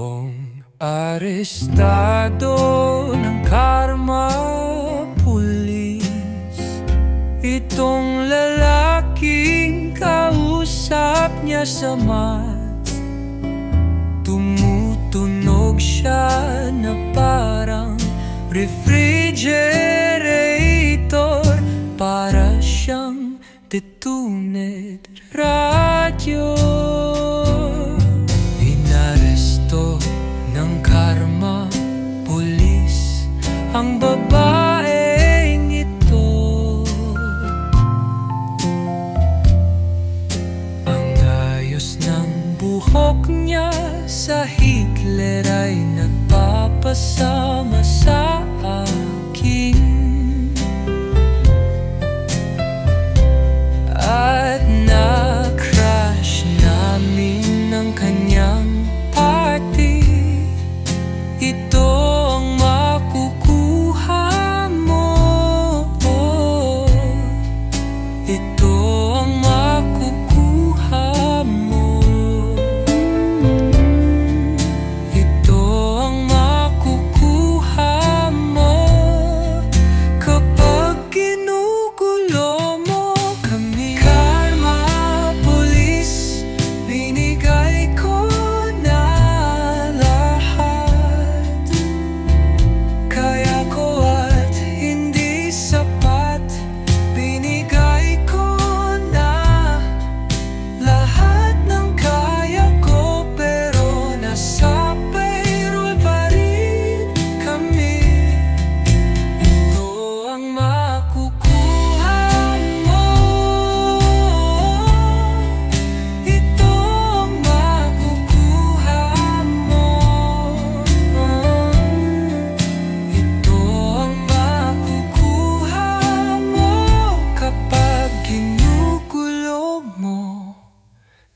Noong arestado ng karma pulis. Itong lalaking kausap niya sa mat Tumutunog siya na parang refrigerator Para siyang detuned radyo niya sa Hitler ay nagpapasama sa akin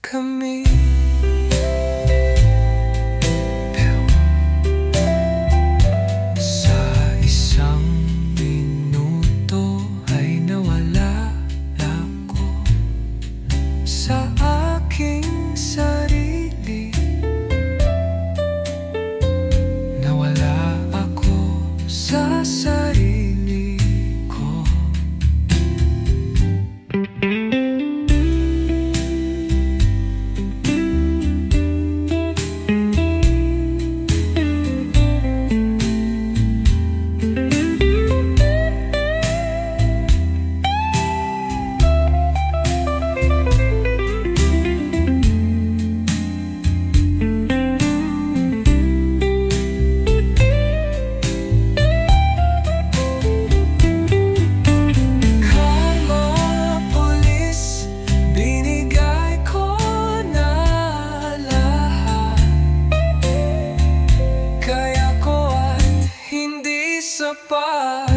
kami Sa isang minuto ay nawala ako. Sa aking sarili Nawala ako. Sa apart.